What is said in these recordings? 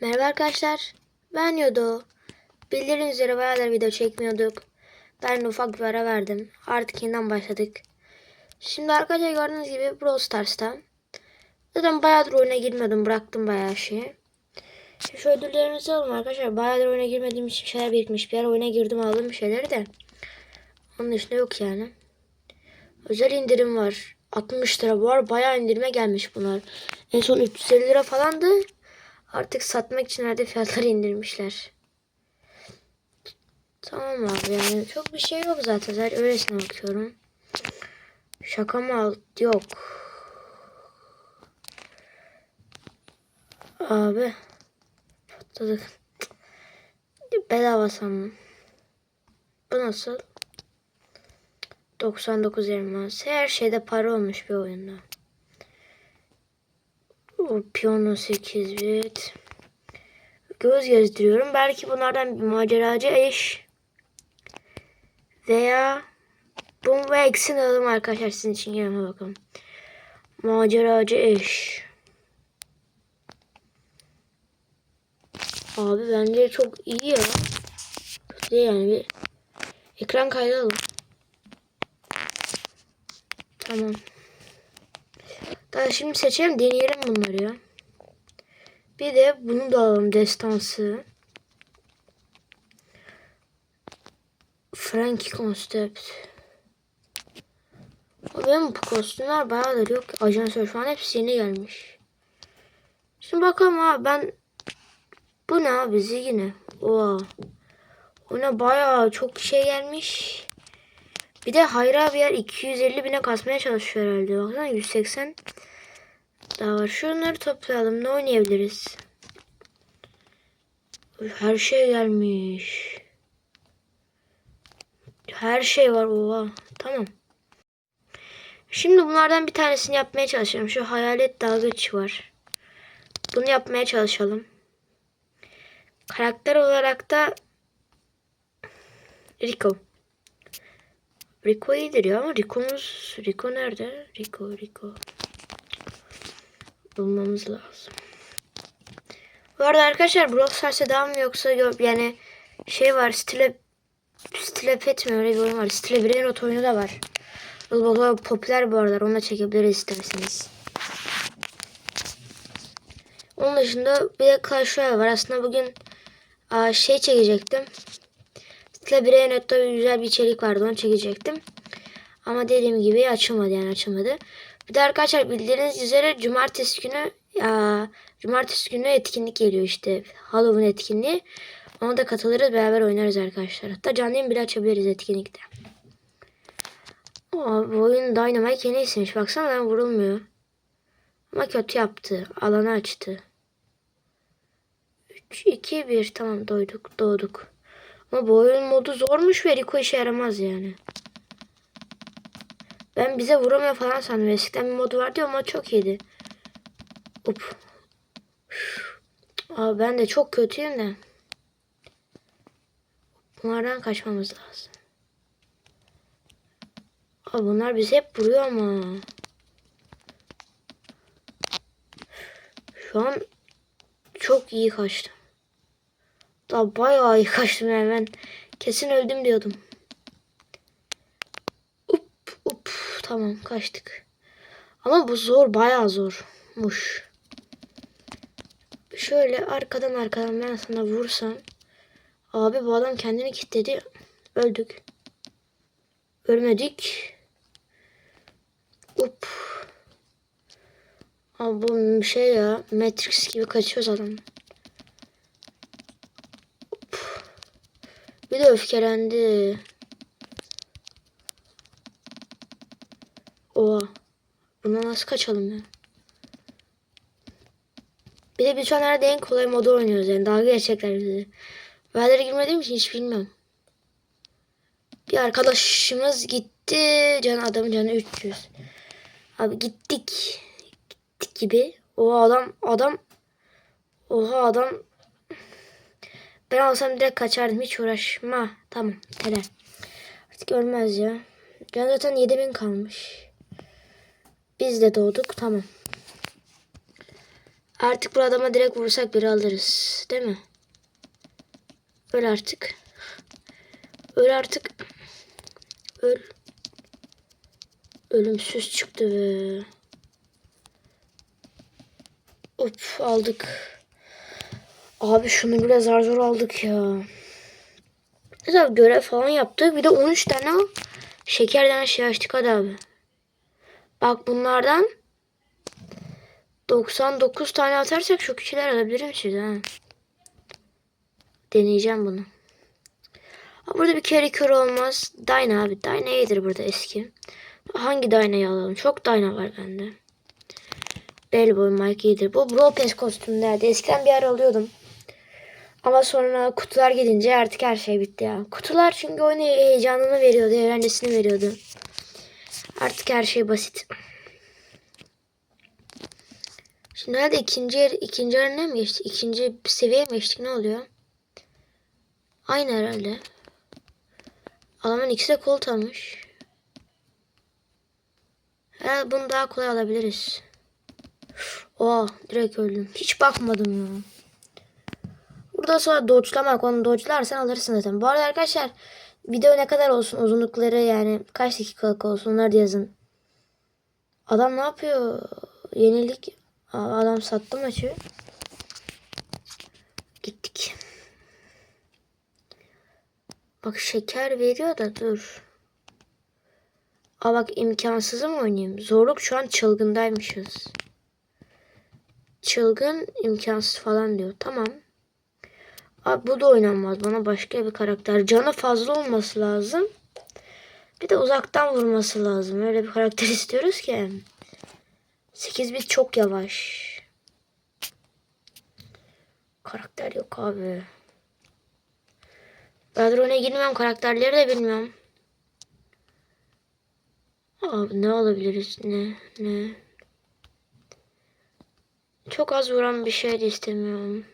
Merhaba arkadaşlar. Ben Yodo. Bildiğiniz üzere bayağıdır video çekmiyorduk. Ben de ufak bir ara verdim. Artık yeniden başladık. Şimdi arkadaşlar gördüğünüz gibi Brawl Stars'ta. Zaten bayağıdır oyuna girmiyordum. Bıraktım bayağı şeyi. Şimdi şu ödüllerimizi alalım arkadaşlar. Bayağıdır oyuna girmediğim için şeyler birikmiş. Bir ara oyuna girdim aldım bir şeyleri de. Onun dışında yok yani. Özel indirim var. 60 lira ara bayağı indirime gelmiş bunlar. En son 350 lira falandı. Artık satmak için herhalde fiyatları indirmişler. Tamam abi yani çok bir şey yok zaten. Zaten öylesine bakıyorum. Şaka mı al? Yok. Abi. Patladık. Bedava sandım. Bu nasıl? 99 elmas. Her şeyde para olmuş bir oyunda. Piyano 8 bit. Göz gezdiriyorum. Belki bunlardan bir maceracı eş. Veya Boom ve X'in alalım arkadaşlar sizin için gelme bakalım. Maceracı eş. Abi bence çok iyi ya. Kötü yani bir ekran kaydı alalım. Tamam. Daha şimdi seçelim deneyelim bunları ya. Bir de bunu da alalım destansı. Frankie Concept. Benim bu kostümler bayağıdır yok. Ajansör şu an hepsi yeni gelmiş. Şimdi bakalım abi ben bu ne abi yine. Oha. O ne bayağı çok şey gelmiş. Bir de Hayra bir yer 250 bine kasmaya çalışıyor herhalde. Baksana 180 daha var. Şunları toplayalım. Ne oynayabiliriz? Her şey gelmiş. Her şey var. Oha. Tamam. Şimdi bunlardan bir tanesini yapmaya çalışalım. Şu hayalet dalgıç var. Bunu yapmaya çalışalım. Karakter olarak da Rico. Rico iyidir ya ama Rico'muz Rico nerede? Rico Rico. Bulmamız lazım. Bu arada arkadaşlar Brawl Stars'a devam mı yoksa yok yani şey var stile stile pet mi öyle bir oyun var. Stile Brainrot oyunu da var. Da popüler bu aralar. Onu da çekebiliriz isterseniz. Onun dışında bir de Clash Royale var. Aslında bugün aa, şey çekecektim. Stile Brainrot'ta güzel bir içerik vardı. Onu çekecektim. Ama dediğim gibi açılmadı yani açılmadı. Bir de arkadaşlar bildiğiniz üzere cumartesi günü ya, cumartesi günü etkinlik geliyor işte. Halloween etkinliği. Ona da katılırız beraber oynarız arkadaşlar. Hatta canlı yayın bile açabiliriz etkinlikte. Aa, bu oyun Dynamite yeni isimmiş. Baksana lan vurulmuyor. Ama kötü yaptı. Alanı açtı. 3, 2, 1. Tamam doyduk. Doğduk. Ama bu oyun modu zormuş ve Rico işe yaramaz yani. Ben bize vuramıyor falan sandım. Eskiden bir modu vardı ama çok iyiydi. Up. Abi ben de çok kötüyüm de. Bunlardan kaçmamız lazım. Abi bunlar bizi hep vuruyor ama. Şu an çok iyi kaçtım. Daha bayağı iyi kaçtım yani ben kesin öldüm diyordum. Up up tamam kaçtık. Ama bu zor bayağı zormuş. Şöyle arkadan arkadan ben sana vursam. Abi bu adam kendini kilitledi. Öldük. Ölmedik. Up. Abi bu şey ya. Matrix gibi kaçıyoruz adam. Bir de öfkelendi. Oha. Buna nasıl kaçalım ya? Bir de biz şu an herhalde en kolay modu oynuyoruz yani. Dalga geçecekler bizi. Verlere girmediğim için hiç bilmiyorum. Bir arkadaşımız gitti. Can adamın canı 300. Abi gittik. Gittik gibi. O adam adam Oha adam ben olsam direkt kaçardım. Hiç uğraşma. Tamam. Helal. Artık ölmez ya. Can zaten 7000 kalmış. Biz de doğduk. Tamam. Artık bu adama direkt vursak biri alırız. Değil mi? Öl artık. Öl artık. Öl. Ölümsüz çıktı be. Of aldık. Abi şunu bile zar zor aldık ya. Mesela görev falan yaptık. Bir de 13 tane şekerden şey açtık hadi abi. Bak bunlardan 99 tane atarsak çok kişiler alabilirim size ha. Deneyeceğim bunu. Burada bir kere kör olmaz. Dyna abi. Dyna iyidir burada eski. Hangi Dyna'yı alalım? Çok Dyna var bende. Bellboy Mike iyidir. Bu Brawl Pass kostümlerdi. Eskiden bir ara alıyordum. Ama sonra kutular gidince artık her şey bitti ya. Kutular çünkü oyunu heyecanını veriyordu, eğlencesini veriyordu. Artık her şey basit. Şimdi hadi ikinci yer, ikinci yerine mi geçtik? İkinci seviyeye mi geçtik? Ne oluyor? Aynı herhalde. Adamın ikisi de kolt almış. Herhalde bunu daha kolay alabiliriz. Oha direkt öldüm. Hiç bakmadım ya. Burada sonra dodge'lamak. Onu dodge'larsan alırsın zaten. Bu arada arkadaşlar video ne kadar olsun uzunlukları yani kaç dakikalık olsun onları yazın. Adam ne yapıyor? Yenilik. Adam sattı maçı. Gittik. Bak şeker veriyor da dur. Aa bak imkansızı mı oynayayım? Zorluk şu an çılgındaymışız. Çılgın imkansız falan diyor. Tamam. Abi bu da oynanmaz. Bana başka bir karakter. Canı fazla olması lazım. Bir de uzaktan vurması lazım. Öyle bir karakter istiyoruz ki. 8 bit çok yavaş. Karakter yok abi. Badron'a girmem. Karakterleri de bilmiyorum. Abi ne alabiliriz? Ne? Ne? Çok az vuran bir şey de istemiyorum.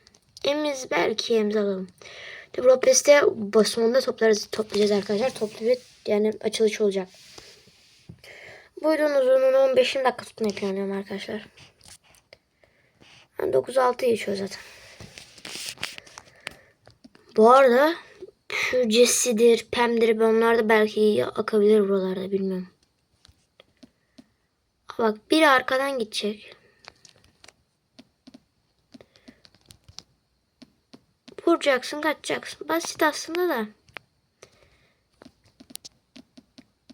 Emiz belki emiz alalım. De sonunda toplarız, toplayacağız arkadaşlar. Toplu bir yani açılış olacak. Bu videonun uzunluğunu 15 dakika tutmayı planlıyorum arkadaşlar. Yani 9-6 geçiyor zaten. Bu arada şu Jesse'dir, Pam'dir onlar da belki akabilir buralarda bilmiyorum. Bak biri arkadan gidecek. Vuracaksın kaçacaksın. Basit aslında da.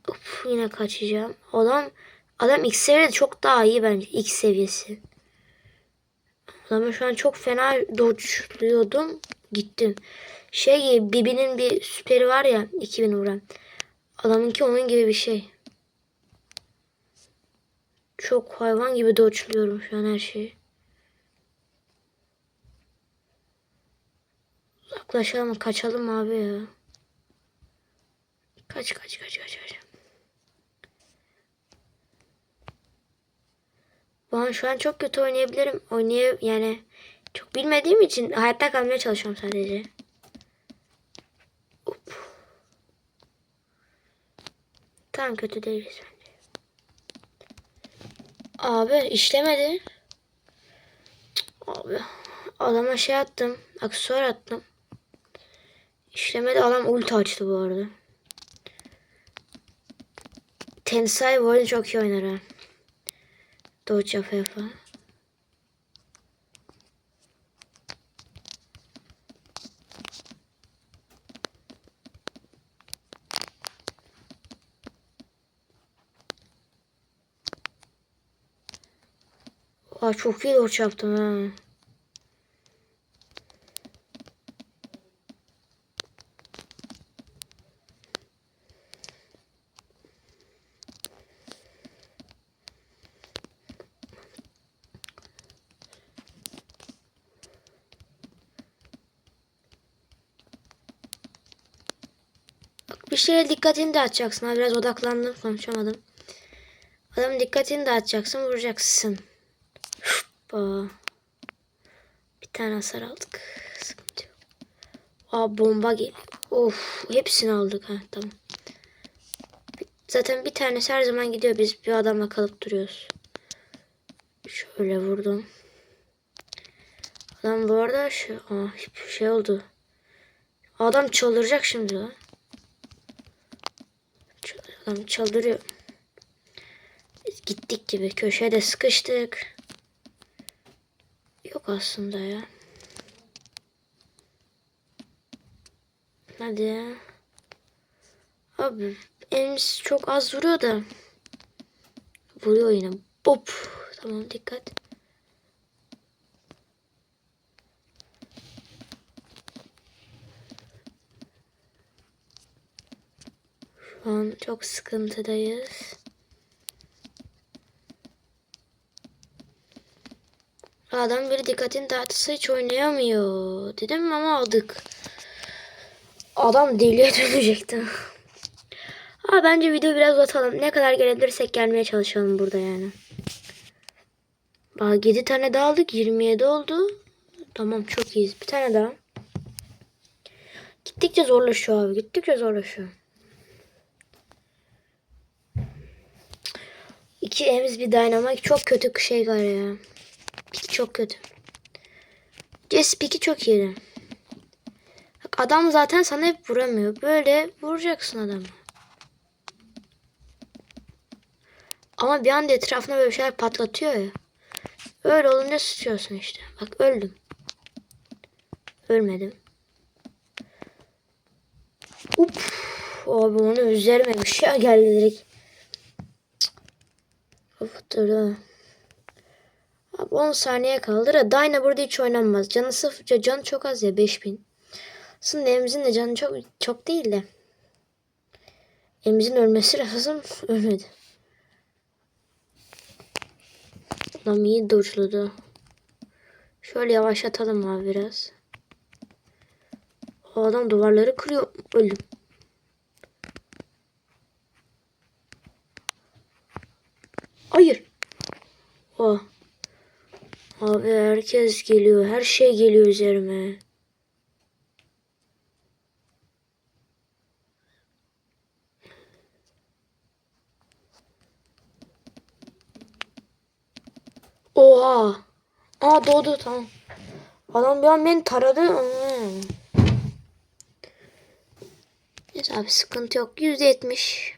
Of, yine kaçacağım. Adam adam X seviyede çok daha iyi bence. X seviyesi. Adamı şu an çok fena dodge'luyordum. Gittim. Şey Bibi'nin bir süperi var ya 2000 vuran. Adamınki onun gibi bir şey. Çok hayvan gibi dodge'luyorum şu an her şeyi. Uzaklaşalım kaçalım abi ya. Kaç kaç kaç kaç kaç. Ben şu an çok kötü oynayabilirim. Oynay yani çok bilmediğim için hayatta kalmaya çalışıyorum sadece. Hop. Tam kötü değiliz bence. Abi işlemedi. Abi adama şey attım. Aksesuar attım. İşlemedi adam ulti açtı bu arada. Tensai bu oyunu çok iyi oynar ha. Dodge yapa yapa. Aa, çok iyi dodge yaptım ha. Bir şeye dikkatini dağıtacaksın. Ha, biraz odaklandım konuşamadım. Adamın dikkatini dağıtacaksın vuracaksın. Hoppa. Bir tane hasar aldık. Sıkıntı yok. Aa bomba geliyor. Of hepsini aldık ha tamam. Zaten bir tanesi her zaman gidiyor. Biz bir adamla kalıp duruyoruz. Şöyle vurdum. Adam bu arada şey, Aa, şey oldu. Adam çıldıracak şimdi lan. Adam çıldırıyor. Biz gittik gibi köşede sıkıştık. Yok aslında ya. Hadi ya. Abi elimiz çok az vuruyor da. Vuruyor yine. Hop. Tamam dikkat. Şu an çok sıkıntıdayız. Adam bir dikkatin dağıtısı hiç oynayamıyor. Dedim ama aldık. Adam deliye dönecekti. Ha bence video biraz uzatalım. Ne kadar gelebilirsek gelmeye çalışalım burada yani. Bak 7 tane daha aldık. 27 oldu. Tamam çok iyiyiz. Bir tane daha. Gittikçe zorlaşıyor abi. Gittikçe zorlaşıyor. İki evimiz bir dynamite. Çok kötü şey var ya. Piki çok kötü. Jess piki çok iyi. Bak adam zaten sana hep vuramıyor. Böyle vuracaksın adamı. Ama bir anda etrafına böyle şeyler patlatıyor ya. Öyle olunca sıçıyorsun işte. Bak öldüm. Ölmedim. Up. Abi onu üzerime bir şey geldi direkt. Of dur. Abi 10 saniye kaldı da Dyna burada hiç oynanmaz. Canı sıfır, canı çok az ya 5000. Aslında evimizin de canı çok çok değil de. Evimizin ölmesi lazım. Ölmedi. Adam iyi dodge'ladı. Şöyle yavaşlatalım abi biraz. O adam duvarları kırıyor. Öldüm. Hayır. Oh. Abi herkes geliyor. Her şey geliyor üzerime. Oha. Aa doğdu tamam. Adam bir an beni taradı. Hmm. Neyse abi sıkıntı yok. Yüzde yetmiş.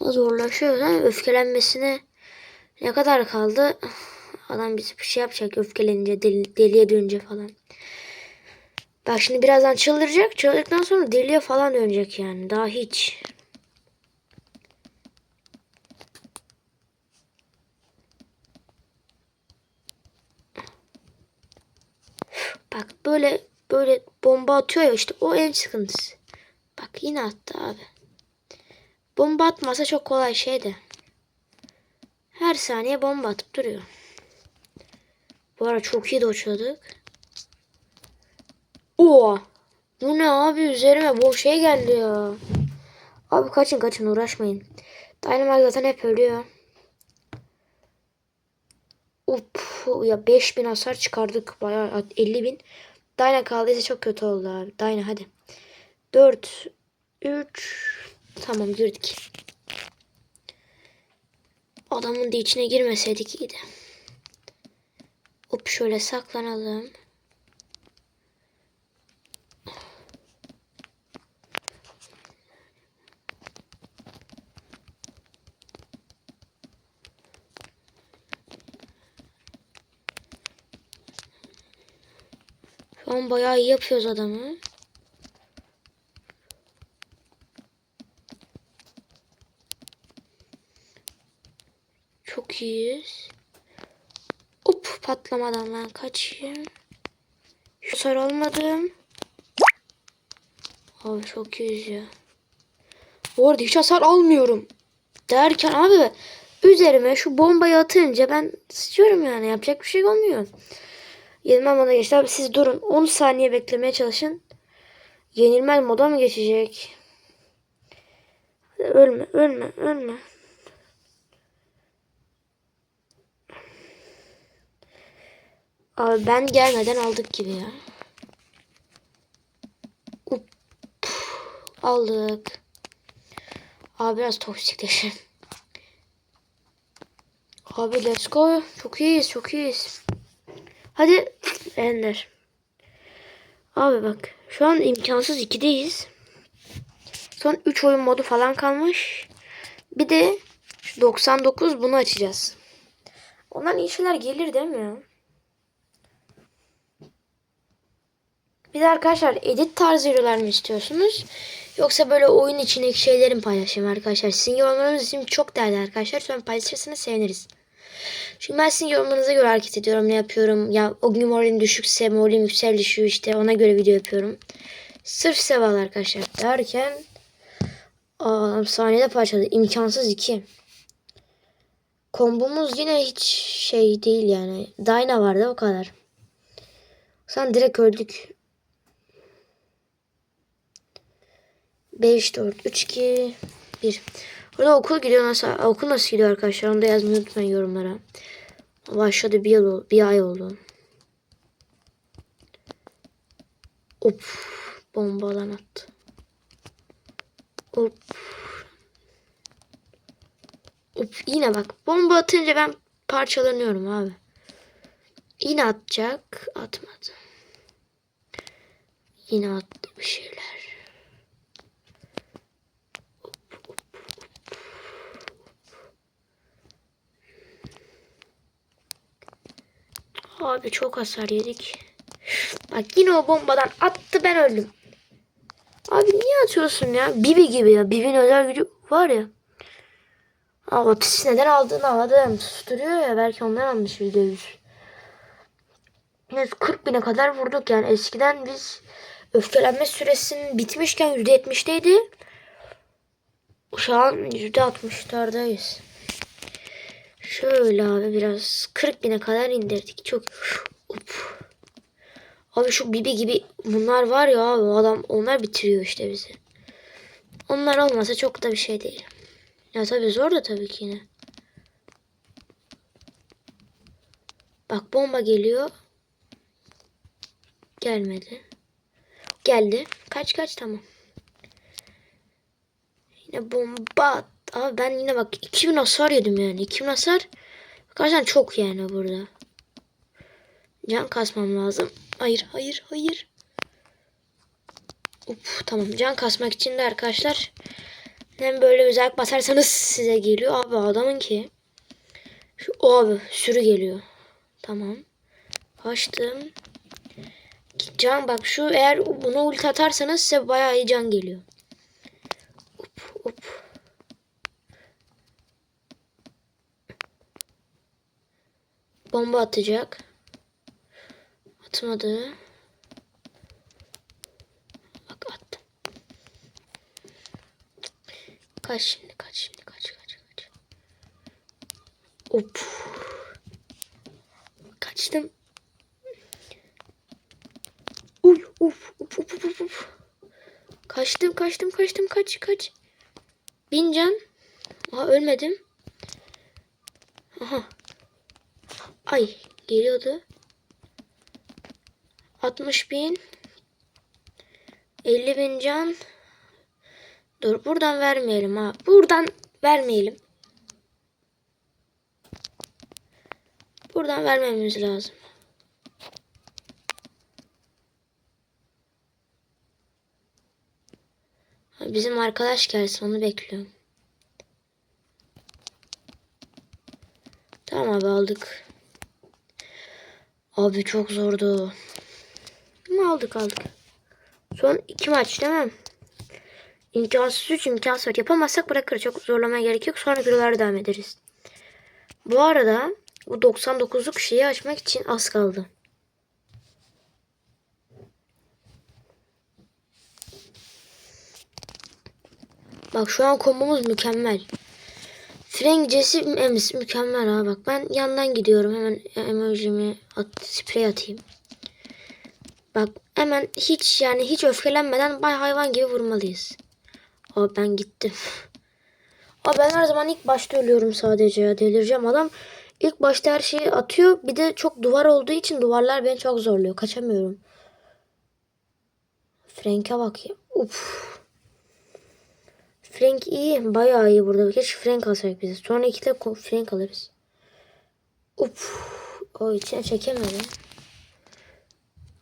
Zorlaşıyor. Öfkelenmesine ne kadar kaldı? Adam bizi bir şey yapacak öfkelenince, deli, deliye dönünce falan. Bak şimdi birazdan çıldıracak. Çıldırdıktan sonra deliye falan dönecek yani. Daha hiç. Bak böyle böyle bomba atıyor ya işte o en sıkıntısı. Bak yine attı abi. Bomba atmasa çok kolay şey de. Her saniye bomba atıp duruyor. Bu ara çok iyi doçladık. Oo. Bu ne abi üzerime boş şey geldi ya. Abi kaçın kaçın uğraşmayın. Dynamite zaten hep ölüyor. Up ya 5000 hasar çıkardık bayağı 50 bin. Dyna kaldıysa çok kötü oldu abi. Dyna hadi. 4 3 Tamam girdik. Adamın da içine girmeseydik iyiydi. Hop şöyle saklanalım. Şu an bayağı iyi yapıyoruz adamı. Çok iyiyiz. Patlamadan ben kaçayım. Şu olmadım. Abi çok iyiyiz. Bu arada hiç hasar almıyorum. Derken abi üzerime şu bombayı atınca ben sıçıyorum yani. Yapacak bir şey olmuyor. Yenilmez moda geçti. Abi siz durun. 10 saniye beklemeye çalışın. Yenilmez moda mı geçecek? Ölme, ölme, ölme. Abi ben gelmeden aldık gibi ya. Up. Aldık. Abi biraz toksikleşelim. Abi let's go. Çok iyiyiz, çok iyiyiz. Hadi Ender. Abi bak şu an imkansız 2'deyiz. Son 3 oyun modu falan kalmış. Bir de şu 99 bunu açacağız. Ondan iyi şeyler gelir değil mi ya? Bir de arkadaşlar edit tarzı videolar mı istiyorsunuz? Yoksa böyle oyun içindeki şeyleri mi paylaşayım arkadaşlar? Sizin yorumlarınız için çok değerli arkadaşlar. Sonra paylaşırsanız seviniriz. Çünkü ben sizin yorumlarınıza göre hareket ediyorum. Ne yapıyorum? Ya o gün moralim düşükse moralim yüksel düşüyor işte. Ona göre video yapıyorum. Sırf seval arkadaşlar derken Aa, saniyede parçaladı. İmkansız 2. Kombomuz yine hiç şey değil yani. Dyna vardı o kadar. Sen direkt öldük. 5, 4, 3, 2, 1. Burada okul gidiyor nasıl? Okul nasıl gidiyor arkadaşlar? Onu da yazmayı unutmayın yorumlara. Başladı bir yıl bir ay oldu. Hop. Bombadan attı. Hop. Hop. Yine bak. Bomba atınca ben parçalanıyorum abi. Yine atacak. Atmadı. Yine attı bir şeyler. Abi çok hasar yedik. Bak yine o bombadan attı ben öldüm. Abi niye atıyorsun ya? Bibi gibi ya. Bibi'nin özel gücü var ya. Aa pis neden aldığını anladım. Susturuyor ya. Belki ondan almış %100. Biz 40 bine kadar vurduk yani. Eskiden biz öfkelenme süresinin bitmişken %70'teydi. Şu an %60'lardayız. Şöyle abi biraz 40 bine kadar indirdik. Çok Hop. Abi şu Bibi gibi bunlar var ya abi adam onlar bitiriyor işte bizi. Onlar olmasa çok da bir şey değil. Ya tabii zor da tabii ki yine. Bak bomba geliyor. Gelmedi. Geldi. Kaç kaç tamam. Yine bomba. Abi ben yine bak 2000 hasar yedim yani. 2000 hasar. Arkadaşlar çok yani burada. Can kasmam lazım. Hayır hayır hayır. Uf, tamam can kasmak için de arkadaşlar hem böyle özellik basarsanız size geliyor. Abi adamın ki şu o abi sürü geliyor. Tamam. Açtım. Can bak şu eğer buna ulti atarsanız size bayağı iyi can geliyor. Hop hop. Bomba atacak. Atmadı. Bak attım. Kaç şimdi kaç şimdi kaç kaç kaç. Hop. Kaçtım. Uy uf uf uf uf uf. Kaçtım kaçtım kaçtım kaç kaç. Bin can. Aha ölmedim. Ay geliyordu. 60 bin. 50 bin can. Dur buradan vermeyelim ha. Buradan vermeyelim. Buradan vermemiz lazım. Bizim arkadaş gelsin onu bekliyorum. Tamam abi aldık. Abi çok zordu. Ama aldık aldık. Son iki maç değil mi? İmkansız 3 imkansız 4. Yapamazsak bırakırız. Çok zorlamaya gerek yok. Sonra videolara devam ederiz. Bu arada bu 99'luk şeyi açmak için az kaldı. Bak şu an kombomuz mükemmel. Frank Jesse Ems mükemmel ha bak. Ben yandan gidiyorum. Hemen emojimi at, sprey atayım. Bak hemen hiç yani hiç öfkelenmeden bay hayvan gibi vurmalıyız. Abi ben gittim. Abi ben her zaman ilk başta ölüyorum sadece ya. Delireceğim adam. ilk başta her şeyi atıyor. Bir de çok duvar olduğu için duvarlar beni çok zorluyor. Kaçamıyorum. Frank'e bak ya. Uf. Frank iyi. Bayağı iyi burada. Keşke Frank alsaydık bize. Sonra iki de Frank alırız. Uf. O içine çekemedi.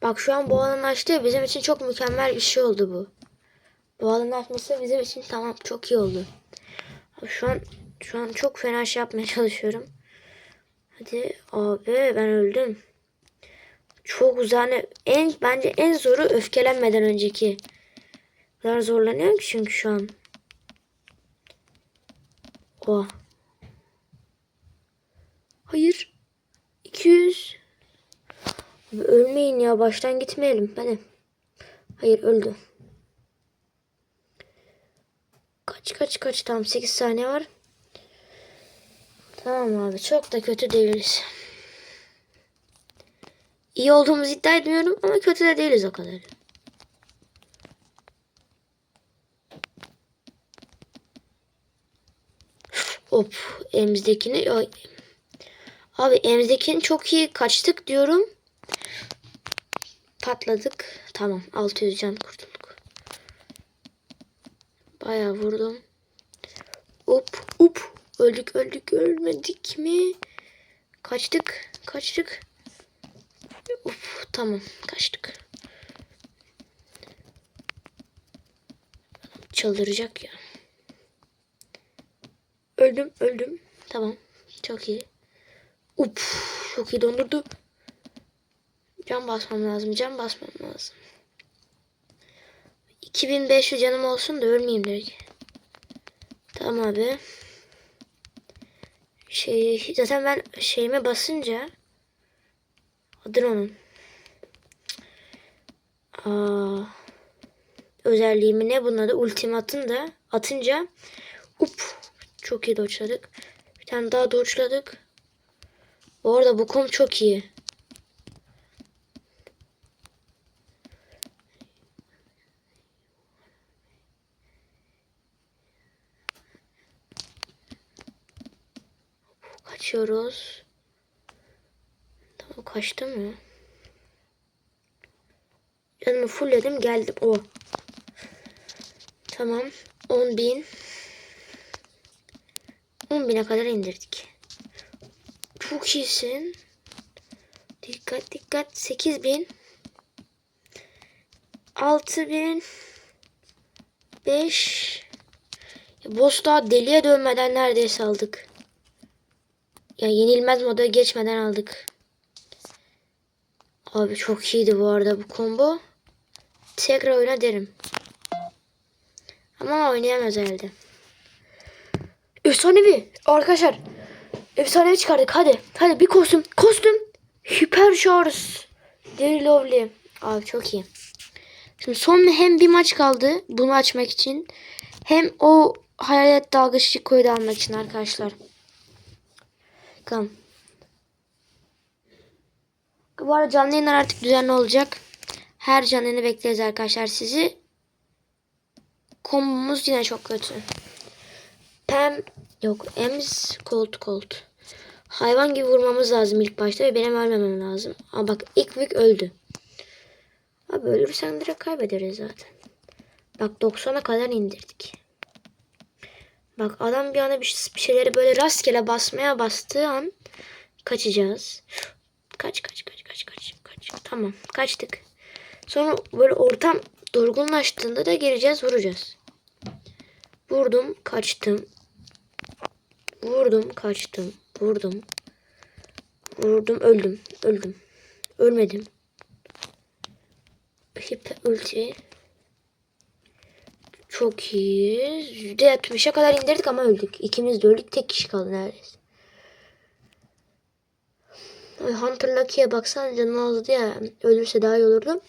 Bak şu an bu açtı bizim için çok mükemmel bir şey oldu bu. Bu açması bizim için tamam çok iyi oldu. Şu an şu an çok fena şey yapmaya çalışıyorum. Hadi abi ben öldüm. Çok uzun. En bence en zoru öfkelenmeden önceki. O kadar zorlanıyorum ki çünkü şu an. O. Hayır. 200. Abi ölmeyin ya baştan gitmeyelim. Hadi. Hayır öldü. Kaç kaç kaç tamam 8 saniye var. Tamam abi çok da kötü değiliz. İyi olduğumuzu iddia etmiyorum ama kötü de değiliz o kadar. Hop emzdekini. Abi emzdekini çok iyi kaçtık diyorum. Patladık. Tamam 600 can kurtulduk. Bayağı vurdum. Hop hop. Öldük öldük ölmedik mi? Kaçtık kaçtık. Uf, tamam kaçtık. Çıldıracak ya. Öldüm öldüm. Tamam çok iyi. Uf, çok iyi dondurdu. Can basmam lazım can basmam lazım. 2500 canım olsun da ölmeyeyim direkt. Tamam abi. Şey zaten ben şeyime basınca adır onun. Aa, özelliğimi ne bunun adı? Ultimatın da atınca up çok iyi doçladık. Bir tane daha doçladık. Bu arada bu kom çok iyi. Kaçıyoruz. Tamam kaçtı mı? Canımı fullledim geldim. O. Tamam. 10 bin. 10 bine kadar indirdik. Çok iyisin. Dikkat dikkat. 8 bin. 6 bin. 5. Boss daha deliye dönmeden neredeyse aldık. Ya yenilmez moda geçmeden aldık. Abi çok iyiydi bu arada bu combo. Tekrar oyna derim. Ama oynayamaz herhalde. Efsanevi arkadaşlar. Efsanevi çıkardık hadi. Hadi bir kostüm. Kostüm. Hiper şarj. Very lovely. Abi çok iyi. Şimdi son hem bir maç kaldı bunu açmak için. Hem o hayalet dalgıç Chico'yu da almak için arkadaşlar. Bakalım. Bu arada canlı yayınlar artık düzenli olacak. Her canlı bekleriz arkadaşlar sizi. Kombomuz yine çok kötü. Pem yok. Ems kolt kolt. Hayvan gibi vurmamız lazım ilk başta ve benim ölmemem lazım. Ama bak ilk büyük öldü. Abi ölürsen direkt kaybederiz zaten. Bak 90'a kadar indirdik. Bak adam bir anda bir şeyleri böyle rastgele basmaya bastığı an kaçacağız. Kaç kaç kaç kaç kaç kaç. Tamam kaçtık. Sonra böyle ortam durgunlaştığında da gireceğiz vuracağız. Vurdum kaçtım. Vurdum kaçtım. Vurdum. Vurdum öldüm. Öldüm. Ölmedim. Hip ulti. Çok iyi. %70'e kadar indirdik ama öldük. İkimiz de öldük. Tek kişi kaldı neredeyse. Hunter Lucky'ye baksan canım azdı ya. Ölürse daha iyi olurdu.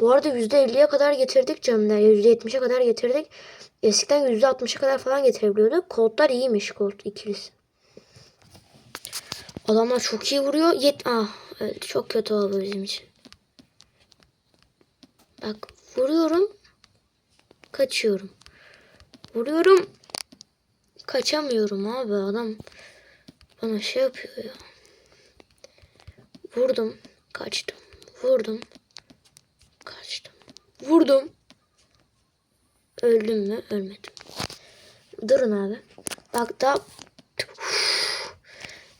Bu arada %50'ye kadar getirdik canını. %70'e kadar getirdik. Eskiden %60'a kadar falan getirebiliyorduk. Colt'lar iyiymiş Colt ikilisi. Adamlar çok iyi vuruyor. Yet ah, öldü. Çok kötü oldu bizim için. Bak vuruyorum. Kaçıyorum. Vuruyorum. Kaçamıyorum abi adam bana şey yapıyor ya. Vurdum. Kaçtım. Vurdum. Kaçtım. Vurdum. Öldüm mü? Ölmedim. Durun abi. Bak daha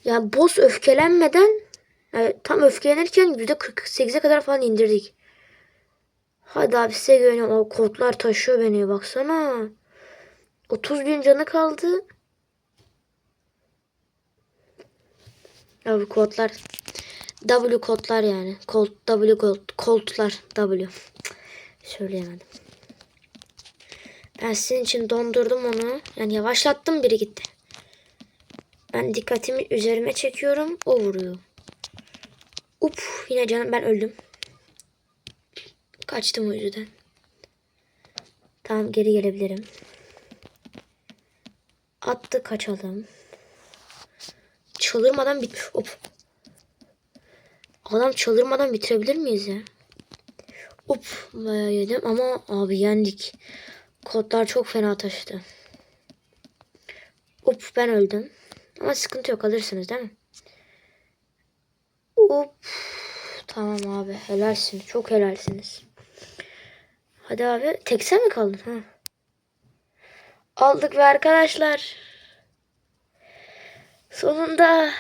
ya boss öfkelenmeden Yani tam öfkelenirken %48'e kadar falan indirdik. Hadi abi size güveniyorum. O kodlar taşıyor beni baksana. 30 bin canı kaldı. Abi kodlar W kodlar yani. Colt W Colt Colt'lar W. Söyleyemedim. Ben sizin için dondurdum onu. Yani yavaşlattım biri gitti. Ben dikkatimi üzerime çekiyorum. O vuruyor. Up yine canım ben öldüm. Kaçtım o yüzden. Tamam geri gelebilirim. Attı kaçalım. Çalırmadan bit. Hop. Adam çalırmadan bitirebilir miyiz ya? Hop. Bayağı yedim ama abi yendik. Kodlar çok fena taşıdı. Hop ben öldüm. Ama sıkıntı yok alırsınız değil mi? Hop. Tamam abi helalsin. Çok helalsiniz. Hadi abi tek sen mi kaldın? Ha. Aldık ve arkadaşlar. Sonunda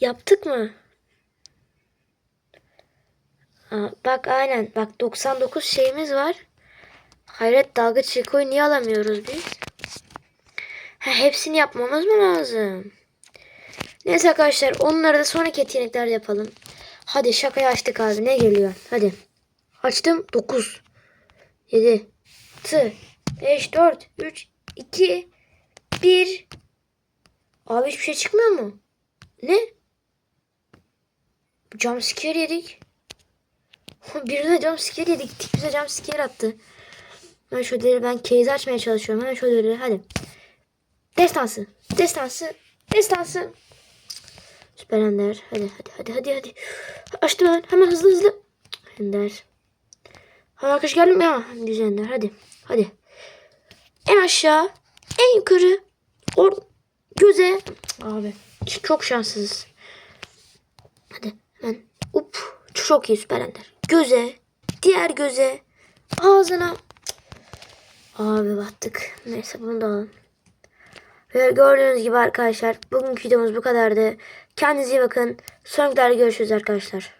yaptık mı? Ha, bak aynen bak 99 şeyimiz var. Hayret dalga çikoyu niye alamıyoruz biz? Ha, hepsini yapmamız mı lazım? Neyse arkadaşlar onları da sonraki etkinliklerde yapalım. Hadi şakayı açtık abi ne geliyor? Hadi. Açtım 9 7 6 5 4 3 2 1 Abi hiçbir şey çıkmıyor mu? Ne? Jumpscare yedik. Birine jumpscare yedik. Tik bize jumpscare attı. Ben ödevleri ben case açmaya çalışıyorum. Hemen ödevleri hadi. Destansı. Destansı. Destansı. Süper Ender. Hadi hadi hadi hadi hadi. Açtım ben. Hemen hızlı hızlı. Ender. Hemen arkadaş geldim ya. Güzel Ender. Hadi. Hadi. En aşağı. En yukarı. Or göze. Abi. Çok şanssızız. Hadi hemen. Up. Çok iyi Süper Ender. Göze. Diğer göze. Ağzına. Abi battık. Neyse bunu da alalım. Ve gördüğünüz gibi arkadaşlar bugünkü videomuz bu kadardı. Kendinize iyi bakın. Sonraki görüşürüz arkadaşlar.